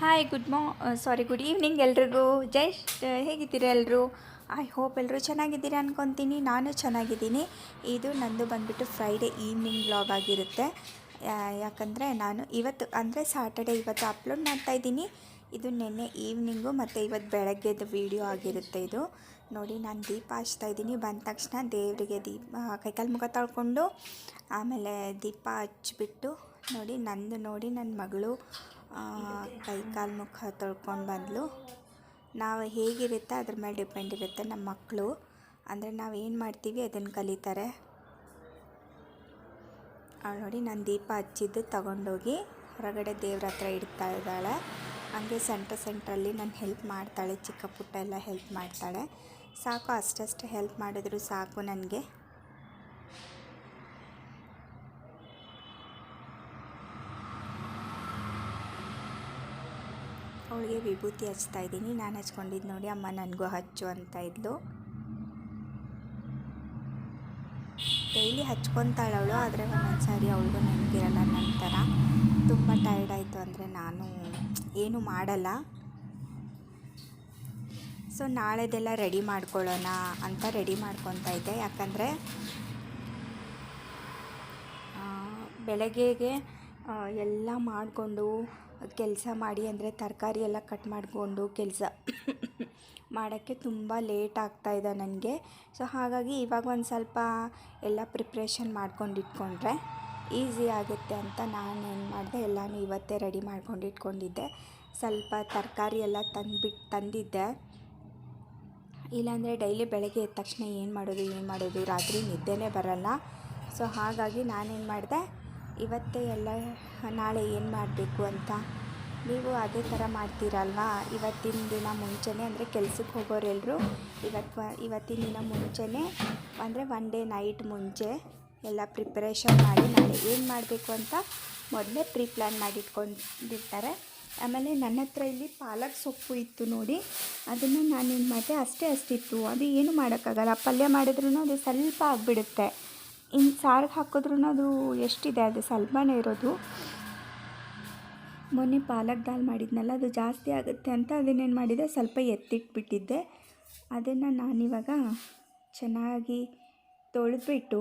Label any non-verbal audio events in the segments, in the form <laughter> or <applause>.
Hi good ಮಾ sorry good evening ಎಲ್ರಿಗೂ. Just ಹೇಗಿದ್ದೀರಾ ಎಲ್ಲರೂ ಐ ಹೋಪ್ ಎಲ್ಲರೂ ಚೆನ್ನಾಗಿದ್ದೀರಾ ಅನ್ಕೊತೀನಿ. ನಾನು ಚೆನ್ನಾಗಿದ್ದೀನಿ. ಇದು ನಂದು ಬಂದುಬಿಟ್ಟು ಫ್ರೈಡೇ ಈವ್ನಿಂಗ್ ಬ್ಲಾಗ್ ಆಗಿರುತ್ತೆ. ಯಾಕಂದರೆ ನಾನು ಇವತ್ತು, ಅಂದರೆ ಸಾಟರ್ಡೆ ಇವತ್ತು ಅಪ್ಲೋಡ್ ಮಾಡ್ತಾಯಿದ್ದೀನಿ ಇದು ನಿನ್ನೆ ಈವ್ನಿಂಗು ಮತ್ತು ಇವತ್ತು ಬೆಳಗ್ಗೆದು ವೀಡಿಯೋ ಆಗಿರುತ್ತೆ ಇದು. ನೋಡಿ, ನಾನು ದೀಪ ಹಚ್ತಾ ಇದ್ದೀನಿ. ಬಂದ ತಕ್ಷಣ ದೇವರಿಗೆ ದೀಪ ಕೈಕಾಲು ಮುಖ ತೊಳ್ಕೊಂಡು ಆಮೇಲೆ ದೀಪ ಹಚ್ಚಿಬಿಟ್ಟು ನೋಡಿ, ನಂದು ನೋಡಿ ನನ್ನ ಮಗಳು ಕೈಕಾಲು ಮುಖ ತೊಳ್ಕೊಂಡು ಬಂದಳು ನಾವು ಹೇಗಿರುತ್ತೆ ಅದ್ರ ಮೇಲೆ ಡಿಪೆಂಡ್ ಇರುತ್ತೆ ನಮ್ಮ ಮಕ್ಕಳು ಅಂದರೆ ನಾವು ಏನು ಮಾಡ್ತೀವಿ ಅದನ್ನು ಕಲಿತಾರೆ. ಅವಳು ನೋಡಿ, ನಾನು ದೀಪ ಹಚ್ಚಿದ್ದು ತಗೊಂಡೋಗಿ ಹೊರಗಡೆ ದೇವ್ರ ಹತ್ರ ಇಡ್ತಾ ಇದ್ದಾಳೆ. ಹಂಗೆ ಸೆಂಟ್ರ್ ಸೆಂಟ್ರಲ್ಲಿ ನಾನು ಹೆಲ್ಪ್ ಮಾಡ್ತಾಳೆ, ಚಿಕ್ಕ ಪುಟ್ಟ ಎಲ್ಲ ಹೆಲ್ಪ್ ಮಾಡ್ತಾಳೆ. ಸಾಕು, ಅಷ್ಟಷ್ಟು ಹೆಲ್ಪ್ ಮಾಡಿದ್ರು ಸಾಕು ನನಗೆ. ಅವಳಿಗೆ ವಿಭೂತಿ ಹಚ್ತಾ ಇದ್ದೀನಿ. ನಾನು ಹಚ್ಕೊಂಡಿದ್ದು ನೋಡಿ ಅಮ್ಮ ನನಗೂ ಹಚ್ಚು ಅಂತ ಇದ್ಲು. ಡೈಲಿ ಹಚ್ಕೊತಾಳವಳು ಆದರೆ ಒಂದೊಂದು ಸಾರಿ ಅವಳಿಗೂ ನೆನಪಿರಲ್ಲ ನಂತರ. ತುಂಬ ಟೈರ್ಡ್ ಆಯಿತು ಅಂದರೆ ನಾನು ಏನು ಮಾಡಲ್ಲ. ಸೊ ನಾಳೆದೆಲ್ಲ ರೆಡಿ ಮಾಡ್ಕೊಳ್ಳೋಣ ಅಂತ ರೆಡಿ ಮಾಡ್ಕೊತಾ ಇದ್ದೆ. ಯಾಕಂದರೆ ಬೆಳಗ್ಗೆಗೆ ಎಲ್ಲ ಮಾಡಿಕೊಂಡು ಕೆಲಸ ಮಾಡಿ ಅಂದರೆ ತರಕಾರಿ ಎಲ್ಲ ಕಟ್ ಮಾಡಿಕೊಂಡು ಕೆಲಸ <coughs> ಮಾಡೋಕ್ಕೆ ತುಂಬ ಲೇಟ್ ಆಗ್ತಾ ಇದೆ ನನಗೆ. ಸೊ ಹಾಗಾಗಿ ಇವಾಗ ಒಂದು ಸ್ವಲ್ಪ ಎಲ್ಲ ಪ್ರಿಪ್ರೇಷನ್ ಮಾಡ್ಕೊಂಡು ಇಟ್ಕೊಂಡ್ರೆ ಈಸಿ ಆಗುತ್ತೆ ಅಂತ ನಾನು ಏನು ಮಾಡಿದೆ, ಎಲ್ಲನೂ ಇವತ್ತೇ ರೆಡಿ ಮಾಡ್ಕೊಂಡು ಇಟ್ಕೊಂಡಿದ್ದೆ. ಸ್ವಲ್ಪ ತರಕಾರಿ ಎಲ್ಲ ತಂದುಬಿಟ್ಟು ತಂದಿದ್ದೆ. ಇಲ್ಲಾಂದರೆ ಡೈಲಿ ಬೆಳಗ್ಗೆ ಎದ್ದ ತಕ್ಷಣ ಏನು ಮಾಡೋದು ಏನು ಮಾಡೋದು, ರಾತ್ರಿ ನಿದ್ದೆನೇ ಬರಲ್ಲ. ಸೊ ಹಾಗಾಗಿ ನಾನೇನು ಮಾಡಿದೆ ಇವತ್ತೇ ಎಲ್ಲ, ನಾಳೆ ಏನು ಮಾಡಬೇಕು ಅಂತ. ನೀವು ಅದೇ ಥರ ಮಾಡ್ತೀರಲ್ವಾ? ಇವತ್ತಿನ ದಿನ ಮುಂಚೆನೇ ಅಂದರೆ ಕೆಲ್ಸಕ್ಕೆ ಹೋಗೋರೆಲ್ಲರೂ ಇವತ್ತು ಇವತ್ತಿನ ದಿನ ಮುಂಚೆನೇ ಅಂದರೆ ಒನ್ ಡೇ ನೈಟ್ ಮುಂಚೆ ಎಲ್ಲ ಪ್ರಿಪ್ರೇಷನ್ ಮಾಡಿ ನಾಳೆ ಏನು ಮಾಡಬೇಕು ಅಂತ ಮೊದಲೇ ಪ್ರೀ ಪ್ಲ್ಯಾನ್ ಮಾಡಿಟ್ಕೊಂಡಿರ್ತಾರೆ. ಆಮೇಲೆ ನನ್ನ ಹತ್ರ ಇಲ್ಲಿ ಪಾಲಕ್ ಸೊಪ್ಪು ಇತ್ತು ನೋಡಿ. ಅದನ್ನು ನಾನೇನು ಮಾಡಿದೆ? ಅಷ್ಟೇ ಅಷ್ಟಿತ್ತು. ಅದು ಏನು ಮಾಡೋಕ್ಕಾಗಲ್ಲ. ಪಲ್ಯ ಮಾಡಿದ್ರೂ ಅದು ಸ್ವಲ್ಪ ಆಗಿಬಿಡುತ್ತೆ. ಇನ್ನು ಸಾರಿಗೆ ಹಾಕಿದ್ರೂ ಅದು ಎಷ್ಟಿದೆ ಅದು ಸ್ವಲ್ಪನೇ ಇರೋದು? ಮೊನ್ನೆ ಪಾಲಕ್ ದಾಲ್ ಮಾಡಿದ್ನಲ್ಲ, ಅದು ಜಾಸ್ತಿ ಆಗುತ್ತೆ ಅಂತ ಅದನ್ನೇನು ಮಾಡಿದೆ, ಸ್ವಲ್ಪ ಎತ್ತಿಟ್ಬಿಟ್ಟಿದ್ದೆ. ಅದನ್ನು ನಾನಿವಾಗ ಚೆನ್ನಾಗಿ ತೊಳೆದ್ಬಿಟ್ಟು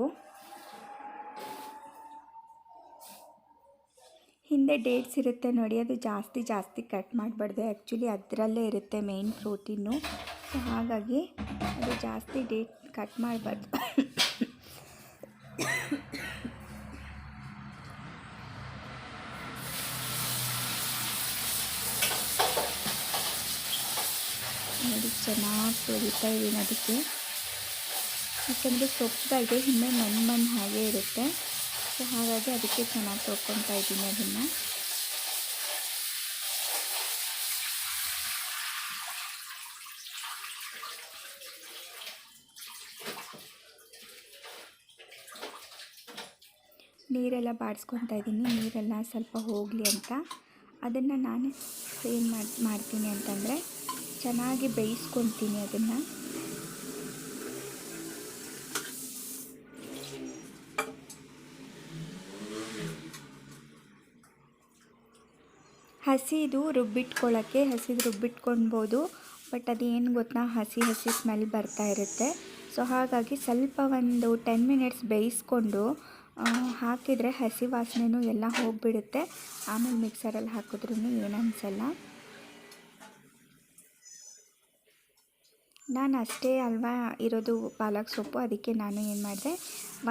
ಹಿಂದೆ ಡೇಟ್ಸ್ ಇರುತ್ತೆ ನೋಡಿ, ಅದು ಜಾಸ್ತಿ ಜಾಸ್ತಿ ಕಟ್ ಮಾಡಬಾರ್ದು. ಆ್ಯಕ್ಚುಲಿ ಅದರಲ್ಲೇ ಇರುತ್ತೆ ಮೇಯ್ನ್ ಪ್ರೋಟೀನು. ಸೊ ಹಾಗಾಗಿ ಅದು ಜಾಸ್ತಿ ಡೇಟ್ ಕಟ್ ಮಾಡಬಾರ್ದು. ಚೆನ್ನಾಗಿ ತೊಳಿತಾ ಇದ್ದೀನಿ ಅದಕ್ಕೆ. ಯಾಕಂದರೆ ಸೊಪ್ಪುಗಳಿಗೆ ಹಿಂದೆ ಮಣ್ಣು ಮಣ್ಣು ಹಾಗೆ ಇರುತ್ತೆ. ಸೊ ಹಾಗಾಗಿ ಅದಕ್ಕೆ ಚೆನ್ನಾಗಿ ತೊಳ್ಕೊತಾ ಇದ್ದೀನಿ ಅದನ್ನು. ನೀರೆಲ್ಲ ಬಾಡಿಸ್ಕೊತಾ ಇದ್ದೀನಿ. ನೀರೆಲ್ಲ ಸ್ವಲ್ಪ ಹೋಗಲಿ ಅಂತ. ಅದನ್ನು ನಾನೇ ಏನು ಮಾಡಿ, ಮಾಡ್ತೀನಿ ಅಂತಂದರೆ ಚೆನ್ನಾಗಿ ಬೇಯಿಸ್ಕೊತೀನಿ ಅದನ್ನು. ಹಸಿದು ರುಬ್ಬಿಟ್ಕೊಳ್ಳೋಕ್ಕೆ, ಹಸಿದು ರುಬ್ಬಿಟ್ಕೊಳ್ಬೋದು, ಬಟ್ ಅದೇನು ಗೊತ್ತಾ, ಹಸಿ ಹಸಿ ಸ್ಮೆಲ್ ಬರ್ತಾ ಇರುತ್ತೆ. ಸೊ, ಹಾಗಾಗಿ ಸ್ವಲ್ಪ ಒಂದು ಟೆನ್ ಮಿನಿಟ್ಸ್ ಬೇಯಿಸ್ಕೊಂಡು ಹಾಕಿದರೆ ಹಸಿ ವಾಸನೆಯೂ ಎಲ್ಲ ಹೋಗಿಬಿಡುತ್ತೆ. ಆಮೇಲೆ ಮಿಕ್ಸರಲ್ಲಿ ಹಾಕಿದ್ರೂ ಏನು ಅನಿಸಲ್ಲ. ನಾನು ಅಷ್ಟೇ ಅಲ್ವಾ ಇರೋದು ಪಾಲಕ್ ಸೊಪ್ಪು, ಅದಕ್ಕೆ ನಾನು ಏನು ಮಾಡಿದೆ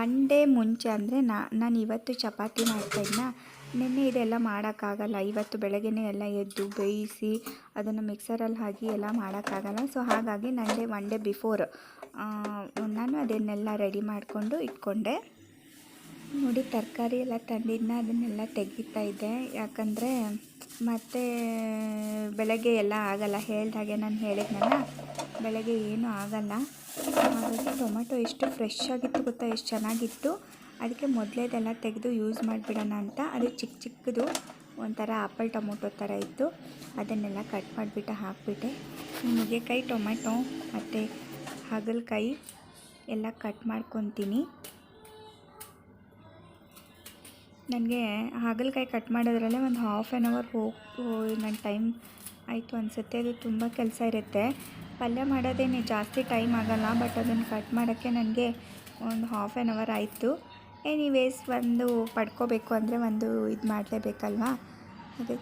ಒನ್ ಡೇ ಮುಂಚೆ ಅಂದರೆ ನಾ, ನಾನು ಇವತ್ತು ಚಪಾತಿ ಮಾಡ್ತಾಯಿದ್ನ ನಿನ್ನೆ ಇದೆಲ್ಲ ಮಾಡೋಕ್ಕಾಗಲ್ಲ, ಇವತ್ತು ಬೆಳಗ್ಗೆನೇ ಎಲ್ಲ ಎದ್ದು ಬೇಯಿಸಿ ಅದನ್ನು ಮಿಕ್ಸರಲ್ಲಿ ಹಾಕಿ ಎಲ್ಲ ಮಾಡೋಕ್ಕಾಗಲ್ಲ ಸೊ ಹಾಗಾಗಿ ನನಗೆ ಒನ್ ಡೇ ಬಿಫೋರ್ ನಾನು ಅದನ್ನೆಲ್ಲ ರೆಡಿ ಮಾಡಿಕೊಂಡು ಇಟ್ಕೊಂಡೆ. ನೋಡಿ, ತರಕಾರಿ ಎಲ್ಲ ತಂದಿದ್ದನ್ನ ಅದನ್ನೆಲ್ಲ ತೆಗಿತಾ ಇದ್ದೆ. ಯಾಕಂದರೆ ಮತ್ತೆ ಬೆಳಗ್ಗೆ ಎಲ್ಲ ಆಗಲ್ಲ. ಹೇಳ್ದ ಹಾಗೆ ನಾನು ಹೇಳಿದ್ನಲ್ಲ, ಬೆಳಗ್ಗೆ ಏನೂ ಆಗಲ್ಲ. ಹಾಗಾಗಿ ಟೊಮೆಟೊ ಎಷ್ಟು ಫ್ರೆಶ್ ಆಗಿತ್ತು ಗೊತ್ತಾ, ಎಷ್ಟು ಚೆನ್ನಾಗಿತ್ತು. ಅದಕ್ಕೆ ಮೊದಲೇದೆಲ್ಲ ತೆಗೆದು ಯೂಸ್ ಮಾಡಿಬಿಡೋಣ ಅಂತ. ಅದು ಚಿಕ್ಕ ಚಿಕ್ಕದು, ಒಂಥರ ಆಪಲ್ ಟೊಮೊಟೊ ಥರ ಇತ್ತು. ಅದನ್ನೆಲ್ಲ ಕಟ್ ಮಾಡಿಬಿಟ್ಟು ಹಾಕಿಬಿಟ್ಟೆ. ನುಗ್ಗೆಕಾಯಿ, ಟೊಮೆಟೊ ಮತ್ತು ಹಾಗಲಕಾಯಿ ಎಲ್ಲ ಕಟ್ ಮಾಡ್ಕೊತೀನಿ. ನನಗೆ ಹಾಗಲಕಾಯಿ ಕಟ್ ಮಾಡೋದ್ರಲ್ಲೇ ಒಂದು ಹಾಫ್ ಆ್ಯನ್ ಅವರ್ ಹೋಗಿ ನನ್ನ ಟೈಮ್ ಆಯಿತು ಅನಿಸುತ್ತೆ. ಅದು ತುಂಬ ಕೆಲಸ ಇರುತ್ತೆ. ಪಲ್ಯ ಮಾಡೋದೇನೆ ಜಾಸ್ತಿ ಟೈಮ್ ಆಗೋಲ್ಲ ಬಟ್ ಅದನ್ನು ಕಟ್ ಮಾಡೋಕ್ಕೆ ನನಗೆ ಒಂದು ಹಾಫ್ ಆ್ಯನ್ ಅವರ್ ಆಯಿತು. ಎನಿವೇಸ್ ಒಂದು ಪಡ್ಕೋಬೇಕು ಅಂದರೆ ಒಂದು ಇದು ಮಾಡಲೇಬೇಕಲ್ವಾ? ಅದೇ.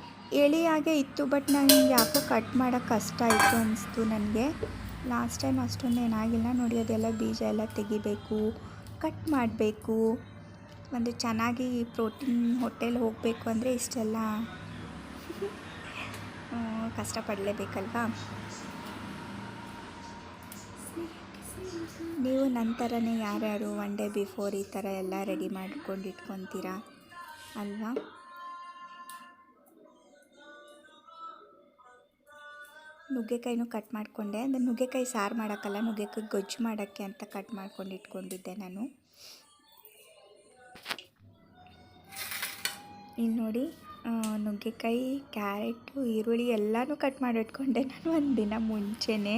ಹಾಗೆ ಇತ್ತು ಬಟ್ ನಾನು ಯಾಕೋ ಕಟ್ ಮಾಡೋಕ್ಕೆ ಕಷ್ಟ ಆಯಿತು ಅನಿಸ್ತು ನನಗೆ. ಲಾಸ್ಟ್ ಟೈಮ್ ಅಷ್ಟೊಂದು ಏನಾಗಿಲ್ಲ ನೋಡಿ, ಅದೆಲ್ಲ ಬೀಜ ಎಲ್ಲ ತೆಗಿಬೇಕು ಕಟ್ ಮಾಡಬೇಕು. ಒಂದು ಚೆನ್ನಾಗಿ ಪ್ರೋಟೀನ್ ಹೋಟೆಲ್ ಹೋಗಬೇಕು ಅಂದರೆ ಇಷ್ಟೆಲ್ಲ ಕಷ್ಟಪಡಲೇಬೇಕಲ್ವಾ? ನೀವು ನನ್ನ ಥರನೇ ಯಾರ್ಯಾರು ಒನ್ ಡೇ ಬಿಫೋರ್ ಈ ಥರ ಎಲ್ಲ ರೆಡಿ ಮಾಡ್ಕೊಂಡು ಇಟ್ಕೊತೀರಾ ಅಲ್ವಾ? ನುಗ್ಗೆಕಾಯಿನೂ ಕಟ್ ಮಾಡಿಕೊಂಡೆ. ಅಂದರೆ ನುಗ್ಗೆಕಾಯಿ ಸಾರು ಮಾಡೋಕ್ಕಲ್ಲ, ನುಗ್ಗೆಕಾಯಿ ಗೊಜ್ಜು ಮಾಡೋಕ್ಕೆ ಅಂತ ಕಟ್ ಮಾಡ್ಕೊಂಡು ಇಟ್ಕೊಂಡಿದ್ದೆ ನಾನು. ಇಲ್ಲಿ ನೋಡಿ ನುಗ್ಗೆಕಾಯಿ, ಕ್ಯಾರೆಟು, ಈರುಳ್ಳಿ ಎಲ್ಲನೂ ಕಟ್ ಮಾಡಿ ಇಟ್ಕೊಂಡೆ ನಾನು ಒಂದು ದಿನ ಮುಂಚೆನೇ.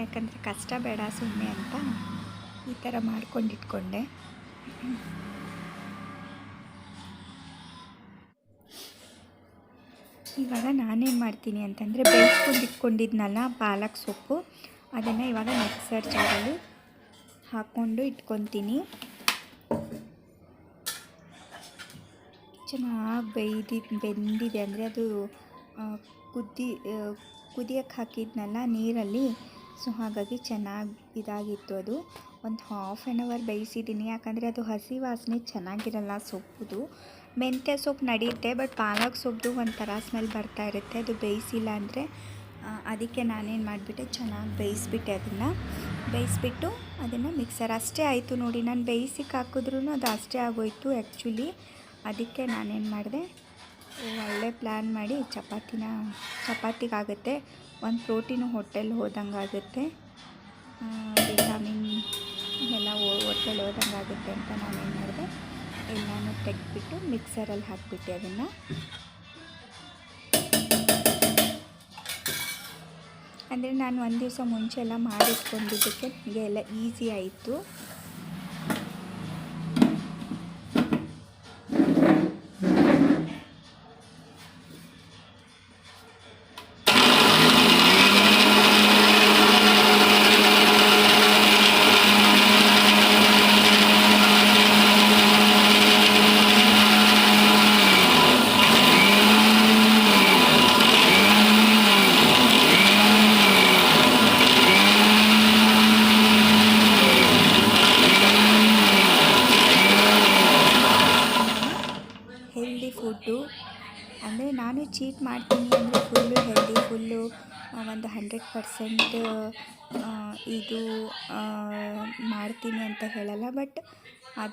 ಯಾಕಂದರೆ ಕಷ್ಟ ಬೇಡ ಸುಮ್ಮನೆ ಅಂತ ಈ ಥರ ಮಾಡ್ಕೊಂಡಿಟ್ಕೊಂಡೆ. ಇವಾಗ ನಾನೇನು ಮಾಡ್ತೀನಿ ಅಂತಂದರೆ ಬೇಯಿಸ್ಕೊಂಡು ಇಟ್ಕೊಂಡಿದ್ನಲ್ಲ ಪಾಲಕ್ ಸೊಪ್ಪು, ಅದನ್ನು ಇವಾಗ ಮಿಕ್ಸರ್ ಜಾರಲ್ಲಿ ಹಾಕ್ಕೊಂಡು ಇಟ್ಕೊತೀನಿ. ಚೆನ್ನಾಗಿ ಬೇಯ್ದಿ ಬೆಂದಿದೆ ಅಂದರೆ ಅದು ಕುದಿ ಕುದಿಯಕ್ಕೆ ಹಾಕಿದ್ನಲ್ಲ ನೀರಲ್ಲಿ. ಸೊ ಹಾಗಾಗಿ ಚೆನ್ನಾಗಿ ಇದಾಗಿತ್ತು ಅದು. ಒಂದು ಹಾಫ್ ಆ್ಯನ್ ಅವರ್ ಬೇಯಿಸಿದ್ದೀನಿ ಯಾಕಂದರೆ ಅದು ಹಸಿ ವಾಸನೆ ಚೆನ್ನಾಗಿರಲ್ಲ ಸೊಪ್ಪುದು. ಮೆಂತ್ಯ ಸೊಪ್ಪು ನಡೆಯುತ್ತೆ ಬಟ್ ಪಾಲಕ್ ಸೊಪ್ಪು ಒಂಥರ ಸ್ಮೆಲ್ ಬರ್ತಾ ಇರುತ್ತೆ. ಅದು ಬೇಯಿಸಿಲ್ಲ ಅಂದರೆ ಅದಕ್ಕೆ ನಾನೇನು ಮಾಡಿಬಿಟ್ಟೆ, ಚೆನ್ನಾಗಿ ಬೇಯಿಸ್ಬಿಟ್ಟೆ ಅದನ್ನು. ಬೇಯಿಸ್ಬಿಟ್ಟು ಅದನ್ನು ಮಿಕ್ಸರ್ ಅಷ್ಟೇ ಆಯಿತು ನೋಡಿ. ನಾನು ಬೇಯಿಸಿಕ್ಕೆ ಹಾಕಿದ್ರೂ ಅದು ಅಷ್ಟೇ ಆಗೋಯ್ತು ಆ್ಯಕ್ಚುಲಿ ಅದಕ್ಕೆ ನಾನೇನು ಮಾಡಿದೆ, ಒಳ್ಳೆ ಪ್ಲ್ಯಾನ್ ಮಾಡಿ ಚಪಾತಿನ, ಚಪಾತಿಗಾಗುತ್ತೆ. ಒಂದು ಪ್ರೋಟೀನು ಹೋಟೆಲ್ ಹೋದಂಗೆ ಆಗುತ್ತೆ. ವಿಟಮಿನ್ ಎಲ್ಲ ಹೋಟೆಲ್ ಹೋದಂಗೆ ಆಗುತ್ತೆ ಅಂತ ನಾನೇನು ಮಾಡಿದೆ. ಎಲ್ಲನೂ ತೆಗೆದ್ಬಿಟ್ಟು ಮಿಕ್ಸರಲ್ಲಿ ಹಾಕಿಬಿಟ್ಟೆ ಅದನ್ನು. ಅಂದರೆ ನಾನು ಒಂದು ದಿವಸ ಮುಂಚೆ ಎಲ್ಲ ಮಾಡಿಟ್ಕೊಂಡಿದ್ದಕ್ಕೆ ನನಗೆ ಎಲ್ಲ ಈಸಿ ಆಯಿತು.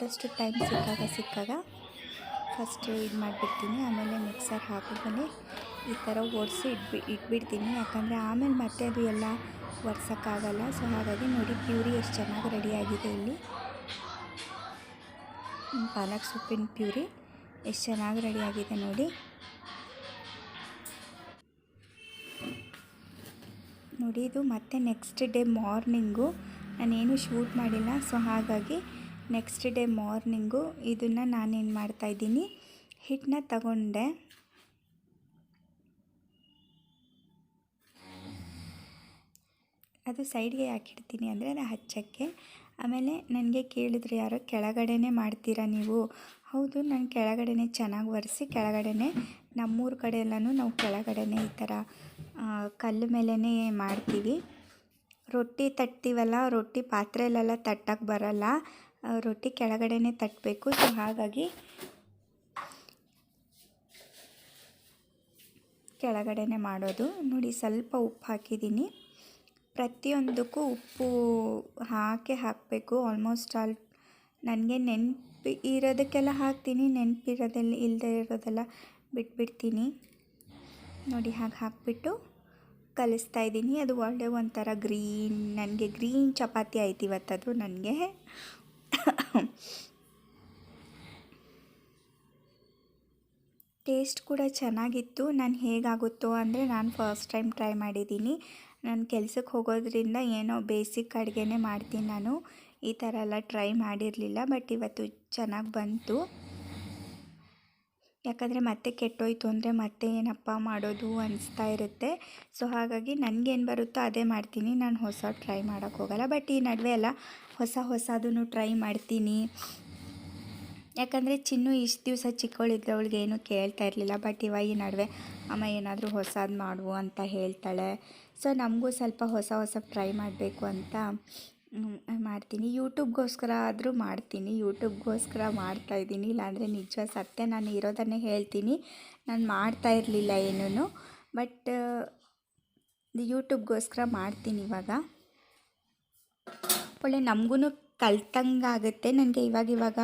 ಆದಷ್ಟು ಟೈಮ್ ಸಿಕ್ಕಾಗ ಸಿಕ್ಕಾಗ ಫಸ್ಟ್ ಇದು ಮಾಡಿಬಿಡ್ತೀನಿ. ಆಮೇಲೆ ಮಿಕ್ಸರ್ ಹಾಕಿದ್ಮೇಲೆ ಈ ಥರ ಒರೆಸಿ ಇಟ್ಬಿ ಇಟ್ಬಿಡ್ತೀನಿ. ಯಾಕಂದರೆ ಆಮೇಲೆ ಮತ್ತೆ ಅದು ಎಲ್ಲ ಒರ್ಸೋಕ್ಕಾಗಲ್ಲ. ಸೊ ಹಾಗಾಗಿ ನೋಡಿ ಪ್ಯೂರಿ ಎಷ್ಟು ಚೆನ್ನಾಗಿ ರೆಡಿಯಾಗಿದೆ ಇಲ್ಲಿ. ಪಾಲಕ್ ಸೊಪ್ಪಿನ ಪ್ಯೂರಿ ಎಷ್ಟು ಚೆನ್ನಾಗಿ ರೆಡಿಯಾಗಿದೆ ನೋಡಿ. ನೋಡಿ, ಇದು ಮತ್ತೆ ನೆಕ್ಸ್ಟ್ ಡೇ ಮಾರ್ನಿಂಗು ನಾನೇನು ಶೂಟ್ ಮಾಡಿಲ್ಲ. ಸೊ ಹಾಗಾಗಿ ನೆಕ್ಸ್ಟ್ ಡೇ ಮಾರ್ನಿಂಗು ಇದನ್ನು ನಾನೇನು ಮಾಡ್ತಾಯಿದ್ದೀನಿ ಹಿಟ್ಟನ್ನ ತಗೊಂಡೆ. ಅದು ಸೈಡ್ಗೆ ಹಾಕಿಡ್ತೀನಿ ಅಂದರೆ ಅದು ಹಚ್ಚಕ್ಕೆ. ಆಮೇಲೆ ನನಗೆ ಕೇಳಿದ್ರು ಯಾರೋ ಕೆಳಗಡೆನೇ ಮಾಡ್ತೀರಾ ನೀವು? ಹೌದು, ನಾನು ಕೆಳಗಡೆನೇ ಚೆನ್ನಾಗಿ ಒರೆಸಿ ಕೆಳಗಡೆನೇ ನಮ್ಮೂರ ಕಡೆ ಎಲ್ಲನೂ ನಾವು ಕೆಳಗಡೆನೇ ಈ ಥರ ಕಲ್ಲು ಮೇಲೇ ಮಾಡ್ತೀವಿ. ರೊಟ್ಟಿ ತಟ್ತೀವಲ್ಲ, ರೊಟ್ಟಿ ಪಾತ್ರೆಯಲ್ಲೆಲ್ಲ ತಟ್ಟಕ್ಕೆ ಬರಲ್ಲ. ರೊಟ್ಟಿ ಕೆಳಗಡೆನೇ ತಟ್ಟಬೇಕು. ಸೊ ಹಾಗಾಗಿ ಕೆಳಗಡೆನೇ ಮಾಡೋದು. ನೋಡಿ, ಸ್ವಲ್ಪ ಉಪ್ಪು ಹಾಕಿದ್ದೀನಿ. ಪ್ರತಿಯೊಂದಕ್ಕೂ ಉಪ್ಪು ಹಾಕೇ ಹಾಕಬೇಕು. ಆಲ್ಮೋಸ್ಟ್ ಆಲ್ ನನಗೆ ನೆನಪು ಇರೋದಕ್ಕೆಲ್ಲ ಹಾಕ್ತೀನಿ. ನೆನಪಿರೋದೆಲ್ಲ ಇಲ್ಲದೆ ಇರೋದೆಲ್ಲ ಬಿಟ್ಬಿಡ್ತೀನಿ. ನೋಡಿ, ಹಾಗೆ ಹಾಕಿಬಿಟ್ಟು ಕಲಿಸ್ತಾ ಇದ್ದೀನಿ. ಅದು ಒಳ್ಳೆ ಒಂಥರ ಗ್ರೀನ್, ನನಗೆ ಗ್ರೀನ್ ಚಪಾತಿ ಆಯ್ತು ಇವತ್ತದು, ನನಗೆ. ಟೇಸ್ಟ್ ಕೂಡ ಚೆನ್ನಾಗಿತ್ತು. ನಾನು ಹೇಗಾಗುತ್ತೋ ಅಂದರೆ ನಾನು ಫಸ್ಟ್ ಟೈಮ್ ಟ್ರೈ ಮಾಡಿದ್ದೀನಿ. ನಾನು ಕೆಲ್ಸಕ್ಕೆ ಹೋಗೋದ್ರಿಂದ ಏನೋ ಬೇಸಿಕ್ ಅಡುಗೆನೇ ಮಾಡ್ತೀನಿ ನಾನು. ಈ ಥರ ಎಲ್ಲ ಟ್ರೈ ಮಾಡಿರಲಿಲ್ಲ ಬಟ್ ಇವತ್ತು ಚೆನ್ನಾಗಿ ಬಂತು. ಯಾಕಂದರೆ ಮತ್ತೆ ಕೆಟ್ಟೋಯ್ತು ಅಂದರೆ ಮತ್ತೆ ಏನಪ್ಪ ಮಾಡೋದು ಅನಿಸ್ತಾ ಇರುತ್ತೆ. ಸೊ ಹಾಗಾಗಿ ನನಗೇನು ಬರುತ್ತೋ ಅದೇ ಮಾಡ್ತೀನಿ. ನಾನು ಹೊಸ ಟ್ರೈ ಮಾಡೋಕ್ಕೆ ಹೋಗಲ್ಲ. ಬಟ್ ಈ ನಡುವೆ ಎಲ್ಲ ಹೊಸ ಹೊಸದನ್ನು ಟ್ರೈ ಮಾಡ್ತೀನಿ. ಯಾಕಂದರೆ ಚಿನ್ನು ಇಷ್ಟು ದಿವಸ ಚಿಕ್ಕವಳಿದ್ರೆ ಅವಳಿಗೆ ಏನು ಕೇಳ್ತಾ ಇರಲಿಲ್ಲ. ಬಟ್ ಇವಾಗ ಈ ನಡುವೆ, ಅಮ್ಮ, ಏನಾದರೂ ಹೊಸದು ಮಾಡುವು ಅಂತ ಹೇಳ್ತಾಳೆ. ಸೊ ನಮಗೂ ಸ್ವಲ್ಪ ಹೊಸ ಹೊಸ ಟ್ರೈ ಮಾಡಬೇಕು ಅಂತ ಮಾಡ್ತೀನಿ. ಯೂಟ್ಯೂಬ್ಗೋಸ್ಕರ ಆದರೂ ಮಾಡ್ತೀನಿ. ಯೂಟ್ಯೂಬ್ಗೋಸ್ಕರ ಮಾಡ್ತಾಯಿದ್ದೀನಿ ಇಲ್ಲಾಂದರೆ ನಿಜ ಸತ್ಯ ನಾನು ಇರೋದನ್ನೇ ಹೇಳ್ತೀನಿ. ನಾನು ಮಾಡ್ತಾ ಇರಲಿಲ್ಲ ಏನೂ ಬಟ್ ಯೂಟ್ಯೂಬ್ಗೋಸ್ಕರ ಮಾಡ್ತೀನಿ ಇವಾಗ. ಒಳ್ಳೆ ನಮಗೂ ಕಲ್ತಂಗಾಗುತ್ತೆ ನನಗೆ ಇವಾಗ ಇವಾಗ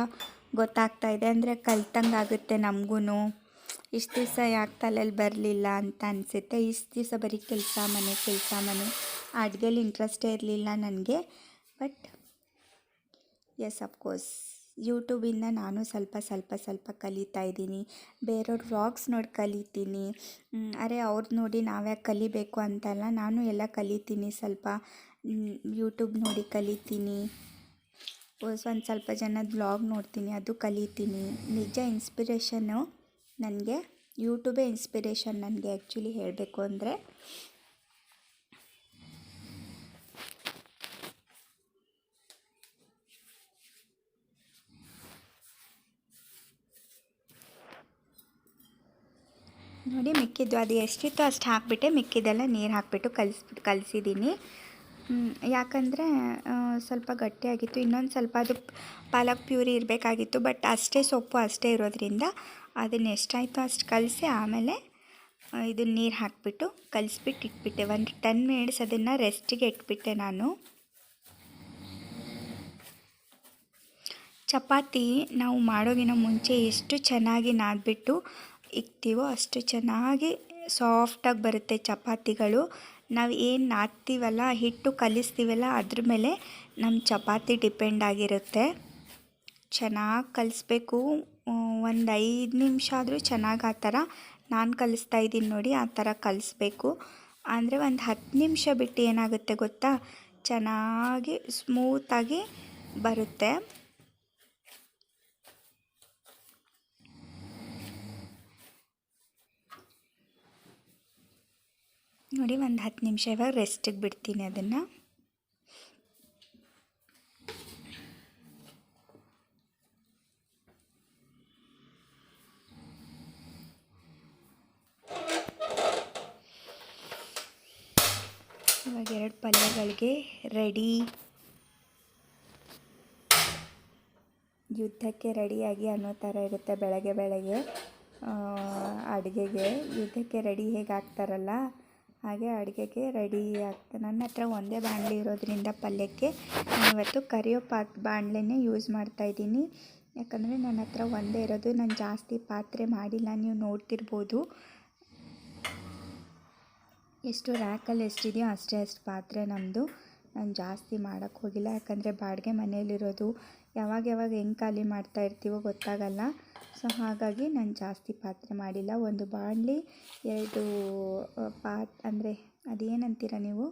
ಗೊತ್ತಾಗ್ತಾ ಇದೆ. ಅಂದರೆ ಕಲ್ತಂಗಾಗುತ್ತೆ ನಮಗೂ ಇಷ್ಟು ದಿವಸ ಯಾಕೆ ತಲೆಯಲ್ಲಿ ಬರಲಿಲ್ಲ ಅಂತ ಅನಿಸುತ್ತೆ. ಇಷ್ಟು ದಿವಸ ಬರೀ ಕೆಲಸ ಮನೆ ಕೆಲಸ ಮನೆ. ಅಡುಗೆಲಿ ಇಂಟ್ರೆಸ್ಟೇ ಇರಲಿಲ್ಲ ನನಗೆ. ಬಟ್ ಎಸ್ ಅಫ್ಕೋರ್ಸ್ ಯೂಟ್ಯೂಬಿಂದ ನಾನು ಸ್ವಲ್ಪ ಸ್ವಲ್ಪ ಸ್ವಲ್ಪ ಕಲಿತಾ ಇದ್ದೀನಿ. ಬೇರೆಯವ್ರ ವ್ಲಾಗ್ಸ್ ನೋಡಿ ಕಲಿತೀನಿ. ಅರೆ ಅವ್ರದ್ದು ನೋಡಿ ನಾವ್ಯಾಕೆ ಕಲಿಬೇಕು ಅಂತಲ್ಲ ನಾನು ಎಲ್ಲ ಕಲಿತೀನಿ ಸ್ವಲ್ಪ. ಯೂಟ್ಯೂಬ್ ನೋಡಿ ಕಲಿತೀನಿ. ಒಂದು ಸ್ವಲ್ಪ ಜನದ ವ್ಲಾಗ್ ನೋಡ್ತೀನಿ, ಅದು ಕಲಿತೀನಿ. ನಿಜ ಇನ್ಸ್ಪಿರೇಷನ್ನು ನನಗೆ ಯೂಟ್ಯೂಬೇ ಇನ್ಸ್ಪಿರೇಷನ್ ನನಗೆ ಆ್ಯಕ್ಚುಲಿ ಹೇಳಬೇಕು ಅಂದರೆ ನೋಡಿ ಮಿಕ್ಕಿದ್ದು ಅದು ಎಷ್ಟಿತ್ತು ಅಷ್ಟು ಹಾಕಿಬಿಟ್ಟೆ, ಮಿಕ್ಕಿದ್ದೆಲ್ಲ ನೀರು ಹಾಕಿಬಿಟ್ಟು ಕಲಿಸ್ಬಿಟ್ಟು ಕಲಿಸಿದ್ದೀನಿ ಯಾಕಂದರೆ ಸ್ವಲ್ಪ ಗಟ್ಟಿಯಾಗಿತ್ತು. ಇನ್ನೊಂದು ಸ್ವಲ್ಪ ಅದು ಪಾಲಕ್ ಪ್ಯೂರಿ ಇರಬೇಕಾಗಿತ್ತು, ಬಟ್ ಅಷ್ಟೇ ಸೊಪ್ಪು ಅಷ್ಟೇ ಇರೋದ್ರಿಂದ ಅದನ್ನ ಎಷ್ಟಾಯಿತು ಅಷ್ಟು ಕಲಸಿ ಆಮೇಲೆ ಇದನ್ನ ನೀರು ಹಾಕಿಬಿಟ್ಟು ಕಲಿಸ್ಬಿಟ್ಟು ಇಟ್ಬಿಟ್ಟೆ. ಒಂದು ಟೆನ್ ಮಿನಿಟ್ಸ್ ಅದನ್ನು ರೆಸ್ಟಿಗೆ ಇಟ್ಬಿಟ್ಟೆ ನಾನು. ಚಪಾತಿ ನಾವು ಮಾಡೋಗಿನ ಮುಂಚೆ ಎಷ್ಟು ಚೆನ್ನಾಗಿ ನಾದ್ಬಿಟ್ಟು ಇಕ್ತೀವೋ ಅಷ್ಟು ಚೆನ್ನಾಗಿ ಸಾಫ್ಟಾಗಿ ಬರುತ್ತೆ ಚಪಾತಿಗಳು. ನಾವು ಏನು ನಾದ್ತೀವಲ್ಲ, ಹಿಟ್ಟು ಕಲಿಸ್ತೀವಲ್ಲ, ಅದ್ರ ಮೇಲೆ ನಮ್ಮ ಚಪಾತಿ ಡಿಪೆಂಡ್ ಆಗಿರುತ್ತೆ. ಚೆನ್ನಾಗಿ ಕಲಿಸ್ಬೇಕು. ಒಂದು ಐದು ನಿಮಿಷ ಆದರೂ ಚೆನ್ನಾಗಿ ಆ ಥರ ನಾನು ಕಲಿಸ್ತಾ ಇದ್ದೀನಿ ನೋಡಿ, ಆ ಥರ ಕಲಿಸ್ಬೇಕು. ಅಂದರೆ ಒಂದು ಹತ್ತು ನಿಮಿಷ ಬಿಟ್ಟು ಏನಾಗುತ್ತೆ ಗೊತ್ತಾ? ಚೆನ್ನಾಗಿ ಸ್ಮೂತಾಗಿ ಬರುತ್ತೆ. ನೋಡಿ, ಒಂದು ಹತ್ತು ನಿಮಿಷ ಇವಾಗ ರೆಸ್ಟಿಗೆ ಬಿಡ್ತೀನಿ ಅದನ್ನು. ಇವಾಗ ಎರಡು ಪಲ್ಯಗಳಿಗೆ ರೆಡಿ ಯುದ್ಧಕ್ಕೆ ರೆಡಿಯಾಗಿ ಅನ್ನೋ ಥರ ಇರುತ್ತೆ ಬೆಳಗ್ಗೆ ಬೆಳಗ್ಗೆ. ಅಡುಗೆಗೆ. ಯುದ್ಧಕ್ಕೆ ರೆಡಿ ಹೇಗೆ ಆಗ್ತಾರಲ್ಲ? ಹಾಗೆ ಅಡುಗೆಗೆ ರೆಡಿ ಆಗ್ತದೆ ನನ್ನ ಹತ್ರ ಒಂದೇ ಬಾಣಲೆ ಇರೋದರಿಂದ ಪಲ್ಯಕ್ಕೆ ನಾನು ಇವತ್ತು ಕರಿಯೋ ಪಾತ್ ಬಾಣಲೆನೇ ಯೂಸ್ ಮಾಡ್ತಾಯಿದ್ದೀನಿ ಯಾಕಂದರೆ ನನ್ನ ಹತ್ರ ಒಂದೇ ಇರೋದು. ನಾನು ಜಾಸ್ತಿ ಪಾತ್ರೆ ಮಾಡಿಲ್ಲ. ನೀವು ನೋಡ್ತಿರ್ಬೋದು. ಎಷ್ಟು ರ್ಯಾಕಲ್ಲಿ ಎಷ್ಟಿದೆಯೋ ಅಷ್ಟೇ ಅಷ್ಟು ಪಾತ್ರೆ ನಮ್ಮದು ನಾನು ಜಾಸ್ತಿ ಮಾಡೋಕ್ಕೆ ಹೋಗಿಲ್ಲ. ಯಾಕಂದರೆ ಬಾಡಿಗೆ ಮನೆಯಲ್ಲಿರೋದು. ಯಾವಾಗ ಯಾವಾಗ ಹೆಂಗೆ ಖಾಲಿ ಮಾಡ್ತಾ ಇರ್ತೀವೋ ಗೊತ್ತಾಗಲ್ಲ. ಸೊ ಹಾಗಾಗಿ ನಾನು ಜಾಸ್ತಿ ಪಾತ್ರೆ ಮಾಡಿಲ್ಲ. ಒಂದು ಬಾಣಲಿ, ಎರಡು ಪಾತ್, ಅಂದರೆ ಅದೇನಂತೀರ ನೀವು?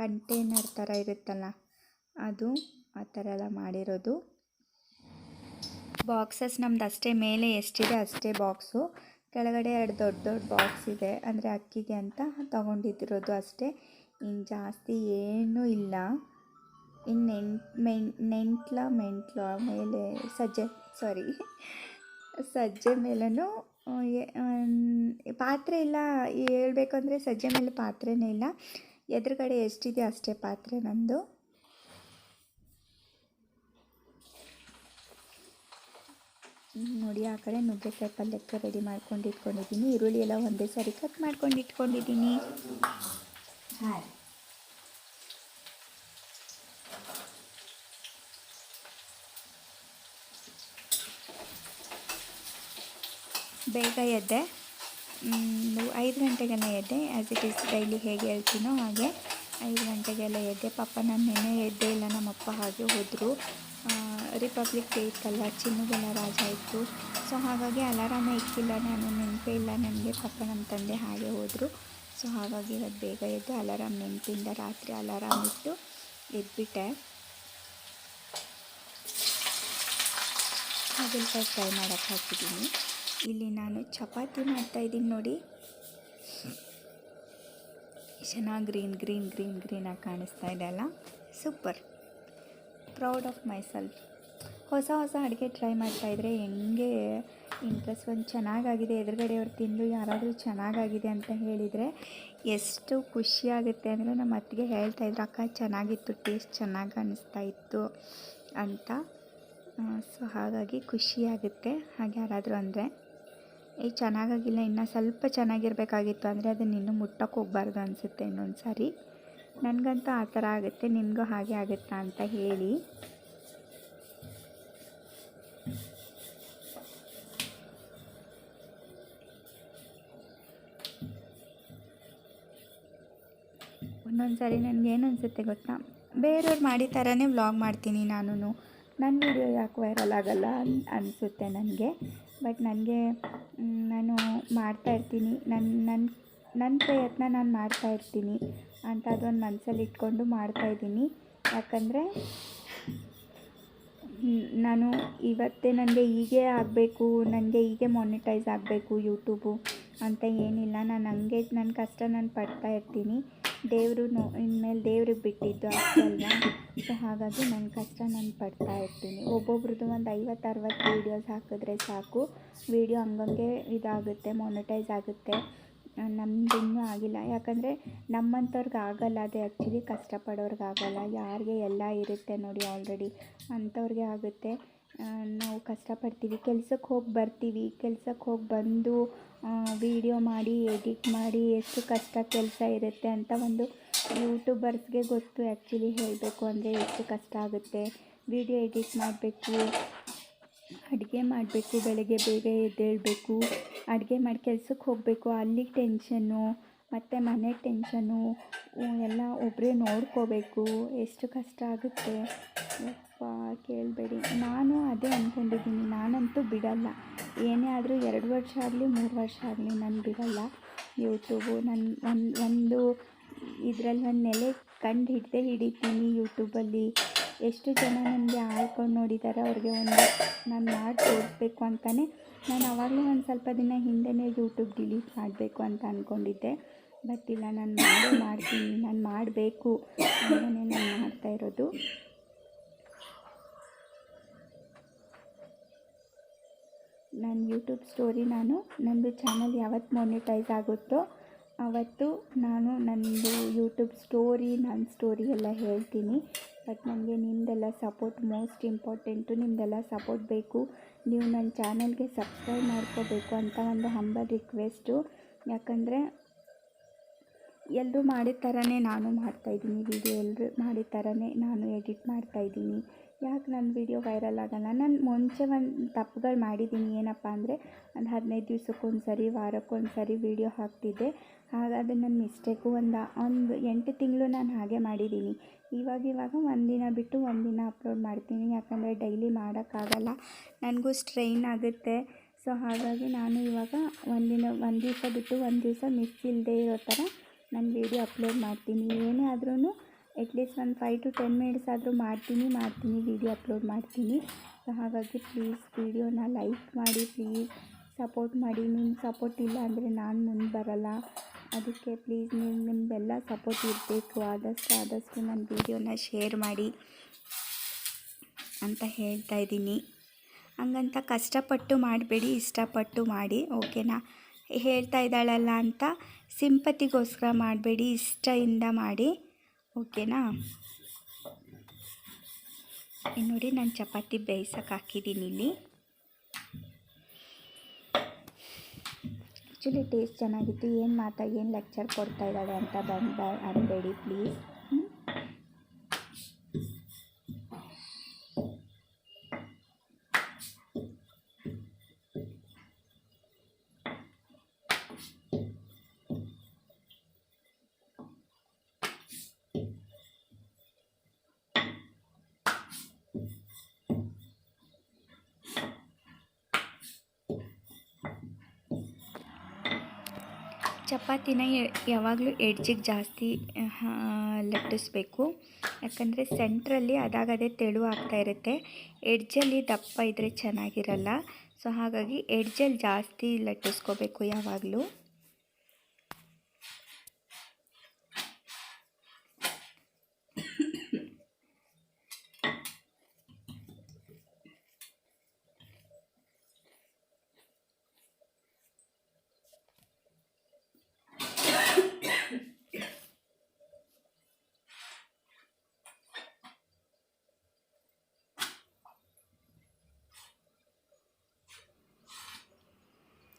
ಕಂಟೈನರ್ ಥರ ಇರುತ್ತಲ್ಲ, ಅದು ಆ ಥರ ಎಲ್ಲ ಮಾಡಿರೋದು. ಬಾಕ್ಸಸ್ ನಮ್ದು ಅಷ್ಟೇ, ಮೇಲೆ ಎಷ್ಟಿದೆ ಅಷ್ಟೇ ಬಾಕ್ಸು. ಕೆಳಗಡೆ ಎರಡು ದೊಡ್ಡ ದೊಡ್ಡ ಬಾಕ್ಸ್ ಇದೆ, ಅಂದರೆ ಅಕ್ಕಿಗೆ ಅಂತ ತಗೊಂಡಿದ್ದಿರೋದು ಅಷ್ಟೇ. ಇನ್ನು ಜಾಸ್ತಿ ಏನೂ ಇಲ್ಲ. ಇನ್ನು ನೆಂಟ್, ಮೆಂಟ್, ನೆಂಟ್ಲ, ಮೆಂಟ್ಲ ಮೇಲೆ ಸಜ್ಜೆ ಸಾರಿ ಸಜ್ಜೆ ಮೇಲೂ ಪಾತ್ರೆ ಇಲ್ಲ. ಹೇಳಬೇಕು ಅಂದರೆ ಸಜ್ಜೆ ಮೇಲೆ ಪಾತ್ರೆನೇ ಇಲ್ಲ. ಎದುರುಗಡೆ ಎಷ್ಟಿದೆ ಅಷ್ಟೇ ಪಾತ್ರೆ ನಂದು. ನೋಡಿ ಆ ಕಡೆ ನುಗ್ಗೆಕಾಯಿ ಪಲ್ಯಕ್ಕೆ ರೆಡಿ ಮಾಡ್ಕೊಂಡು ಇಟ್ಕೊಂಡಿದ್ದೀನಿ. ಈರುಳ್ಳಿ ಎಲ್ಲ ಒಂದೇ ಸಾರಿ ಕಟ್ ಮಾಡ್ಕೊಂಡು ಇಟ್ಕೊಂಡಿದ್ದೀನಿ. ಬೇಗ ಎದ್ದೆ. ಐದು ಗಂಟೆಗೆಲ್ಲ ಎದ್ದೆ. ಆ್ಯಸ್ ಇಟ್ ಈಸ್ ಡೈಲಿ ಹೇಗೆ ಹೇಳ್ತೀನೋ ಹಾಗೆ ಐದು ಗಂಟೆಗೆಲ್ಲ ಎದ್ದೆ. ಪಾಪ ನಾನು ನೆನೆ ಎದ್ದೇ ಇಲ್ಲ, ನಮ್ಮಪ್ಪ ಹಾಗೆ ಹೋದರು. ರಿಪಬ್ಲಿಕ್ ಡೇ ಇತ್ತಲ್ಲ ಚಿನ್ನದೆಲ್ಲ ರಾಜ ಇತ್ತು. ಸೊ ಹಾಗಾಗಿ ಅಲಾರಾಮೇ ಇಕ್ಕಿಲ್ಲ, ನಾನು ನೆನಪೇ ಇಲ್ಲ ನನಗೆ. ಪಾಪ ನಮ್ಮ ತಂದೆ ಹಾಗೆ ಹೋದರು. ಸೊ ಹಾಗಾಗಿ ಇವತ್ತು ಬೇಗ ಎದ್ದು ಅಲಾರಾಮ್ ನೆನಪಿಂದ ರಾತ್ರಿ ಅಲಾರಾಮ್ ಇಟ್ಟು ಎದ್ಬಿಟ್ಟೆ. ಹಾಗಲಕಾಯಿ ಫ್ರೈ ಮಾಡೋಕ್ಕೆ ಹಾಕಿದ್ದೀನಿ. ಇಲ್ಲಿ ನಾನು ಚಪಾತಿ ಮಾಡ್ತಾಯಿದ್ದೀನಿ ನೋಡಿ. ಚೆನ್ನಾಗಿ ಗ್ರೀನ್ ಗ್ರೀನ್ ಗ್ರೀನ್ ಗ್ರೀನಾಗಿ ಕಾಣಿಸ್ತಾ ಇದೆ ಅಲ್ಲ? Super. Proud of myself ಹೊಸ ಹೊಸ ಅಡುಗೆ ಟ್ರೈ ಮಾಡ್ತಾಯಿದ್ರೆ ಹೆಂಗೆ ಇಂಟ್ರೆಸ್ಟ್ ಒಂದು ಚೆನ್ನಾಗಾಗಿದೆ ಎದುರುಗಡೆಯವ್ರು ತಿಂದು ಯಾರಾದರೂ ಚೆನ್ನಾಗಾಗಿದೆ ಅಂತ ಹೇಳಿದರೆ ಎಷ್ಟು ಖುಷಿಯಾಗುತ್ತೆ ಅಂದರೆ ನಮ್ಮ ಅತ್ತಿಗೆ ಹೇಳ್ತಾಯಿದ್ರು ಅಕ್ಕ, ಚೆನ್ನಾಗಿತ್ತು, ಟೇಸ್ಟ್ ಚೆನ್ನಾಗಿ ಅನ್ನಿಸ್ತಾ ಇತ್ತು ಅಂತ. ಸೊ ಹಾಗಾಗಿ ಖುಷಿಯಾಗುತ್ತೆ ಹಾಗೆ ಯಾರಾದರೂ ಅಂದರೆ. ಈ ಚೆನ್ನಾಗಾಗಿಲ್ಲ. ಇನ್ನು ಸ್ವಲ್ಪ ಚೆನ್ನಾಗಿರ್ಬೇಕಾಗಿತ್ತು ಅಂದರೆ ಅದನ್ನು ಇನ್ನೂ ಮುಟ್ಟಕ್ಕೆ ಹೋಗ್ಬಾರ್ದು ಅನಿಸುತ್ತೆ ಇನ್ನೊಂದು ಸಾರಿ. ನನಗಂತೂ ಆ ಥರ ಆಗುತ್ತೆ. ನಿಮಗೂ ಹಾಗೆ ಆಗುತ್ತಾ ಅಂತ ಹೇಳಿ. ಒಂದೊಂದು ಸಾರಿ ನನಗೇನು ಅನಿಸುತ್ತೆ ಗೊತ್ತಾ? ಬೇರೆಯವ್ರು ಮಾಡಿದ ಥರನೇ ವ್ಲಾಗ್ ಮಾಡ್ತೀನಿ ನಾನು ನನ್ನ ವಿಡಿಯೋ ಯಾಕೆ ವೈರಲ್ ಆಗಲ್ಲ ಅನ್, ಅನಿಸುತ್ತೆ ನನಗೆ. ಬಟ್ ನನಗೆ ನಾನು ಮಾಡ್ತಾ ಇರ್ತೀನಿ. ನನ್ನ ನನ್ನ ನನ್ನ ಪ್ರಯತ್ನ ನಾನು ಮಾಡ್ತಾ ಇರ್ತೀನಿ ಅಂತ ಅದೊಂದು ಮನಸ್ಸಲ್ಲಿ ಇಟ್ಕೊಂಡು ಮಾಡ್ತಾಯಿದ್ದೀನಿ ಯಾಕಂದರೆ ನಾನು ಇವತ್ತೇ ನನಗೆ ಹೀಗೆ ಆಗಬೇಕು ನನಗೆ ಹೀಗೆ ಮಾನಿಟೈಸ್ ಆಗಬೇಕು ಯೂಟ್ಯೂಬು ಅಂತ ಏನಿಲ್ಲ. ನಾನು ಹಂಗೆ ನನ್ನ ಕಷ್ಟ ನಾನು ಪಡ್ತಾ ಇರ್ತೀನಿ. ದೇವರು ನೋ, ಇನ್ಮೇಲೆ ದೇವ್ರಿಗೆ ಬಿಟ್ಟಿದ್ದು ಅಷ್ಟಲ್ವಾ? ಸೊ ಹಾಗಾಗಿ ನನ್ನ ಕಷ್ಟ ನಾನು ಪಡ್ತಾ ಇರ್ತೀನಿ. ಒಬ್ಬೊಬ್ರದ್ದು ಒಂದು ಐವತ್ತು, ಅರವತ್ತು ವೀಡಿಯೋಸ್ ಹಾಕಿದ್ರೆ ಸಾಕು. ವೀಡಿಯೋ ಹಂಗಂಗೆ ಇದಾಗುತ್ತೆ ಮೊನಿಟೈಸ್ ಆಗುತ್ತೆ. ನಮ್ದು ಇನ್ನೂ ಆಗಿಲ್ಲ. ಯಾಕಂದರೆ ನಮ್ಮಂಥವ್ರಿಗೆ ಆಗಲ್ಲ, ಅದೇ ಆ್ಯಕ್ಚುಲಿ ಕಷ್ಟಪಡೋರ್ಗೆ ಆಗಲ್ಲ. ಯಾರಿಗೆ ಎಲ್ಲ ಇರುತ್ತೆ ನೋಡಿ ಆಲ್ರೆಡಿ ಅಂಥವ್ರಿಗೆ ಆಗುತ್ತೆ. ನಾವು ಕಷ್ಟಪಡ್ತೀವಿ. ಕೆಲ್ಸಕ್ಕೆ ಹೋಗಿ ಬರ್ತೀವಿ. ಕೆಲ್ಸಕ್ಕೆ ಹೋಗಿ ಬಂದು ವೀಡಿಯೋ ಮಾಡಿ ಎಡಿಟ್ ಮಾಡಿ ಎಷ್ಟು ಕಷ್ಟ ಕೆಲಸ ಇರುತ್ತೆ ಅಂತ ಒಂದು ಯೂಟ್ಯೂಬರ್ಸ್ಗೆ ಗೊತ್ತು ಆ್ಯಕ್ಚುಲಿ ಹೇಳಬೇಕು ಅಂದರೆ ಎಷ್ಟು ಕಷ್ಟ ಆಗುತ್ತೆ. ವಿಡಿಯೋ ಎಡಿಟ್ ಮಾಡಬೇಕು, ಅಡುಗೆ ಮಾಡಬೇಕು, ಬೆಳಗ್ಗೆ ಬೇಗ ಎದ್ದೇಳಬೇಕು, ಅಡುಗೆ ಮಾಡಿ ಕೆಲ್ಸಕ್ಕೆ ಹೋಗಬೇಕು, ಅಲ್ಲಿ ಟೆನ್ಷನ್ನು ಮತ್ತು ಮನೆ ಟೆನ್ಷನ್ನು ಎಲ್ಲ ಒಬ್ಬರೇ ನೋಡ್ಕೋಬೇಕು, ಎಷ್ಟು ಕಷ್ಟ ಆಗುತ್ತೆ. ಕೇಳಬೇಡಿ. ನಾನು ಅದೇ ಅಂದ್ಕೊಂಡಿದ್ದೀನಿ ನಾನಂತೂ ಬಿಡಲ್ಲ. ಏನೇ ಆದರೂ ಎರಡು ವರ್ಷ ಆಗಲಿ, ಮೂರು ವರ್ಷ ಆಗಲಿ ನಾನು ಬಿಡಲ್ಲ. ಯೂಟ್ಯೂಬು ನನ್ನ ಒಂದು ಒಂದು ಇದರಲ್ಲಿ ಒಂದು ನೆಲೆ ಕಂಡು ಹಿಡ್ದೇ ಹಿಡಿತೀನಿ ಯೂಟ್ಯೂಬಲ್ಲಿ ಎಷ್ಟು ಜನ ನನಗೆ ಆಳ್ಕೊಂಡು ನೋಡಿದ್ದಾರೆ ಅವ್ರಿಗೆ ಒಂದು ನಾನು ಮಾಡಿ ತೋರಿಸ್ಬೇಕು ಅಂತಲೇ ನಾನು ಆವಾಗಲೇ ಒಂದು ಸ್ವಲ್ಪ ದಿನ ಹಿಂದೆನೇ ಯೂಟ್ಯೂಬ್ ಡಿಲೀಟ್ ಮಾಡಬೇಕು ಅಂತ ಅಂದ್ಕೊಂಡಿದ್ದೆ ಬಟ್ ಇಲ್ಲ, ನಾನು ಮಾಡೇ ಮಾಡ್ತೀನಿ. ನಾನು ಮಾಡಬೇಕು. ಅಂತಲೇ ನಾನು ಮಾಡ್ತಾ ಇರೋದು. ನನ್ನ ಯೂಟ್ಯೂಬ್ ಸ್ಟೋರಿ ನಾನು ನನ್ನದು ಚಾನಲ್ ಯಾವತ್ತು ಮೋನಿಟೈಸ್ ಆಗುತ್ತೋ ಆವತ್ತು ನಾನು ನನ್ನದು ಯೂಟ್ಯೂಬ್ ಸ್ಟೋರಿ, ನನ್ನ ಸ್ಟೋರಿ ಎಲ್ಲ ಹೇಳ್ತೀನಿ. ಬಟ್ ನನಗೆ ನಿಮ್ಮದೆಲ್ಲ ಸಪೋರ್ಟ್ ಮೋಸ್ಟ್ ಇಂಪಾರ್ಟೆಂಟು ನಿಮ್ಮದೆಲ್ಲ ಸಪೋರ್ಟ್ ಬೇಕು. ನೀವು ನನ್ನ ಚಾನಲ್ಗೆ ಸಬ್ಸ್ಕ್ರೈಬ್ ಮಾಡ್ಕೋಬೇಕು ಅಂತ ಒಂದು ಹಂಬಲ್ ರಿಕ್ವೆಸ್ಟು ಯಾಕಂದರೆ ಎಲ್ಲರೂ ಮಾಡಿದ ಥರನೇ ನಾನು ಮಾಡ್ತಾಯಿದ್ದೀನಿ ವಿಡಿಯೋ ಎಲ್ಲರೂ ಮಾಡಿದ ಥರನೇ ನಾನು ಎಡಿಟ್ ಮಾಡ್ತಾಯಿದ್ದೀನಿ ಯಾಕೆ ನನ್ನ ವೀಡಿಯೋ ವೈರಲ್ ಆಗೋಲ್ಲ? ನಾನು ಮುಂಚೆ ಒಂದು ತಪ್ಪುಗಳು ಮಾಡಿದ್ದೀನಿ. ಏನಪ್ಪ ಅಂದರೆ ಒಂದು ಹದಿನೈದು ದಿವ್ಸಕ್ಕೊಂದು ಸರಿ ವಾರಕ್ಕೊಂದು ಸರಿ ವೀಡಿಯೋ ಹಾಕ್ತಿದ್ದೆ. ಹಾಗಾದರೆ ನನ್ನ ಮಿಸ್ಟೇಕು ಒಂದು ಒಂದು ಎಂಟು ತಿಂಗಳು ನಾನು ಹಾಗೆ ಮಾಡಿದ್ದೀನಿ. ಇವಾಗ ಇವಾಗ ಒಂದಿನ ಬಿಟ್ಟು ಒಂದಿನ ಅಪ್ಲೋಡ್ ಮಾಡ್ತೀನಿ. ಯಾಕಂದರೆ ಡೈಲಿ ಮಾಡೋಕ್ಕಾಗಲ್ಲ. ನನಗೂ ಸ್ಟ್ರೈನ್ ಆಗುತ್ತೆ. ಸೊ, ಹಾಗಾಗಿ ನಾನು ಇವಾಗ ಒಂದಿನ ಒಂದು ದಿವಸ ಬಿಟ್ಟು ಒಂದು ದಿವಸ ಮಿಸ್ ಇಲ್ಲದೆ ಇರೋ ಥರ ನಾನು ವೀಡಿಯೋ ಅಪ್ಲೋಡ್ ಮಾಡ್ತೀನಿ. ಏನೇ ಆದ್ರೂ ಎಟ್ಲೀಸ್ಟ್ ಒಂದು ಫೈವ್ ಟು ಟೆನ್ ಮಿನಿಟ್ಸ್ ಆದರೂ ಮಾಡ್ತೀನಿ ಮಾಡ್ತೀನಿ ವೀಡಿಯೋ ಅಪ್ಲೋಡ್ ಮಾಡ್ತೀನಿ. ಸೊ ಹಾಗಾಗಿ ಪ್ಲೀಸ್ ವೀಡಿಯೋನ ಲೈಕ್ ಮಾಡಿ ಪ್ಲೀಸ್ ಸಪೋರ್ಟ್ ಮಾಡಿ. ನಿಮ್ಮ ಸಪೋರ್ಟ್ ಇಲ್ಲ ಅಂದರೆ ನಾನು ಮುಂದೆ ಬರಲ್ಲ. ಅದಕ್ಕೆ ಪ್ಲೀಸ್ ನೀವು ನಿಮ್ಮದೆಲ್ಲ ಸಪೋರ್ಟ್ ಇರಬೇಕು. ಆದಷ್ಟು ಆದಷ್ಟು ನನ್ನ ವೀಡಿಯೋನ ಶೇರ್ ಮಾಡಿ ಅಂತ ಹೇಳ್ತಾ ಇದ್ದೀನಿ. ಹಂಗಂತ ಕಷ್ಟಪಟ್ಟು ಮಾಡಬೇಡಿ, ಇಷ್ಟಪಟ್ಟು ಮಾಡಿ ಓಕೆನಾ ಹೇಳ್ತಾ ಇದ್ದಾಳಲ್ಲ ಅಂತ ಸಿಂಪತಿಗೋಸ್ಕರ ಮಾಡಬೇಡಿ ಇಷ್ಟದಿಂದ ಮಾಡಿ. ಓಕೆನಾ? ನೋಡಿ ನಾನು ಚಪಾತಿ ಬೇಯಿಸೋಕೆ ಹಾಕಿದ್ದೀನಿ ಇಲ್ಲಿ. ಆ್ಯಕ್ಚುಲಿ ಟೇಸ್ಟ್ ಚೆನ್ನಾಗಿತ್ತು. ಏನು ಮಾತಾ, ಏನು ಲೆಕ್ಚರ್ ಕೊಡ್ತಾ ಇದ್ದಾಳೆ ಅಂತ ಬಂದ ಅನ್ಬೇಡಿ ಪ್ಲೀಸ್ ಚಪಾತಿನ ಯಾವಾಗಲೂ ಎಡ್ಜಿಗೆ ಜಾಸ್ತಿ ಲಟ್ಟಿಸ್ಬೇಕು. ಯಾಕಂದರೆ ಸೆಂಟ್ರಲ್ಲಿ ಅದಾಗದೇ ತೆಳು ಆಗ್ತಾ ಇರುತ್ತೆ. ಎಡ್ಜಲ್ಲಿ ದಪ್ಪ ಇದ್ದರೆ ಚೆನ್ನಾಗಿರಲ್ಲ. ಸೊ ಹಾಗಾಗಿ ಎಡ್ಜಲ್ಲಿ ಜಾಸ್ತಿ ಲಟ್ಟಿಸ್ಕೋಬೇಕು ಯಾವಾಗಲೂ.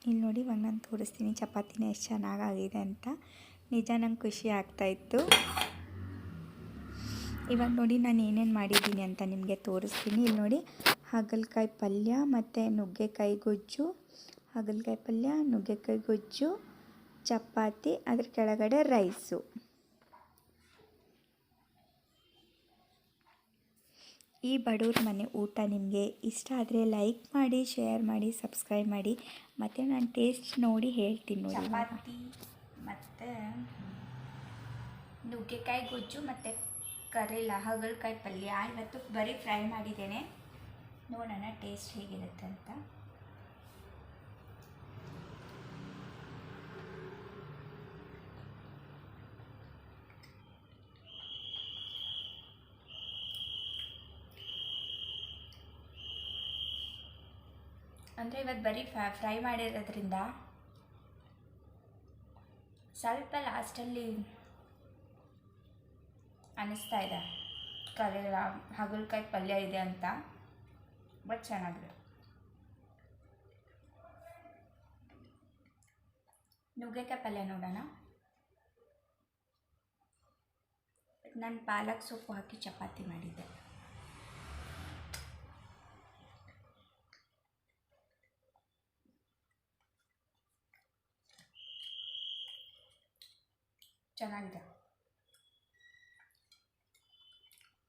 ಇಲ್ಲಿ ನೋಡಿ ಒಂದೊಂದು ತೋರಿಸ್ತೀನಿ. ಚಪಾತಿನ ಎಷ್ಟು ಚೆನ್ನಾಗಾಗಿದೆ ಅಂತ. ನಿಜ ನಂಗೆ ಖುಷಿ ಆಗ್ತಾಯಿತ್ತು ಇವಾಗ ನೋಡಿ ನಾನು ಏನೇನು ಮಾಡಿದ್ದೀನಿ ಅಂತ ನಿಮಗೆ ತೋರಿಸ್ತೀನಿ. ಇಲ್ಲಿ ನೋಡಿ ಹಾಗಲಕಾಯಿ ಪಲ್ಯ ಮತ್ತು ನುಗ್ಗೆಕಾಯಿ ಗೊಜ್ಜು, ಹಾಗಲಕಾಯಿ ಪಲ್ಯ, ನುಗ್ಗೆಕಾಯಿ ಗೊಜ್ಜು, ಚಪಾತಿ, ಅದ್ರ ಕೆಳಗಡೆ ರೈಸು. ಈ ಬಡವ್ರ ಮನೆ ಊಟ ನಿಮಗೆ ಇಷ್ಟ ಆದರೆ ಲೈಕ್ ಮಾಡಿ, ಶೇರ್ ಮಾಡಿ, ಸಬ್ಸ್ಕ್ರೈಬ್ ಮಾಡಿ. ಮತ್ತು ನಾನು ಟೇಸ್ಟ್ ನೋಡಿ ಹೇಳ್ತೀನಿ ನೋಡಿ ಚಪಾತಿ ಮತ್ತು ನುಗ್ಗೆಕಾಯಿ ಗೊಜ್ಜು ಮತ್ತು ಕರೆಲ ಹಗಲ್ಕಾಯಿ ಪಲ್ಯ. ಇವತ್ತು ಬರೀ ಫ್ರೈ ಮಾಡಿದ್ದೇನೆ. ನೋಡೋಣ ಟೇಸ್ಟ್ ಹೇಗಿರುತ್ತೆ ಅಂತ. ಅಂದರೆ ಇವತ್ತು ಬರೀ ಫ್ರೈ ಮಾಡಿರೋದ್ರಿಂದ ಸ್ವಲ್ಪ ಲಾಸ್ಟಲ್ಲಿ ಅನ್ನಿಸ್ತಾ ಇದೆ. ಕರೆಲ್ಲ ಹಾಗಲಕಾಯಿ ಪಲ್ಯ ಇದೆ ಅಂತ ಬಟ್ ಚೆನ್ನಾಗಿದೆ. ನುಗ್ಗೆಕಾಯಿ ಪಲ್ಯ ನೋಡೋಣ. ನಾನು ಪಾಲಕ್ ಸೊಪ್ಪು ಹಾಕಿ ಚಪಾತಿ ಮಾಡಿದ್ದೆ. ಚೆನ್ನಾಗಿದೆ.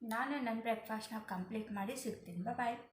ನಾನು ನನ್ನ ಬ್ರೇಕ್ಫಾಸ್ಟ್ನ ಕಂಪ್ಲೀಟ್ ಮಾಡಿ ಸಿಗ್ತೀನಿ. ಬಾಯ್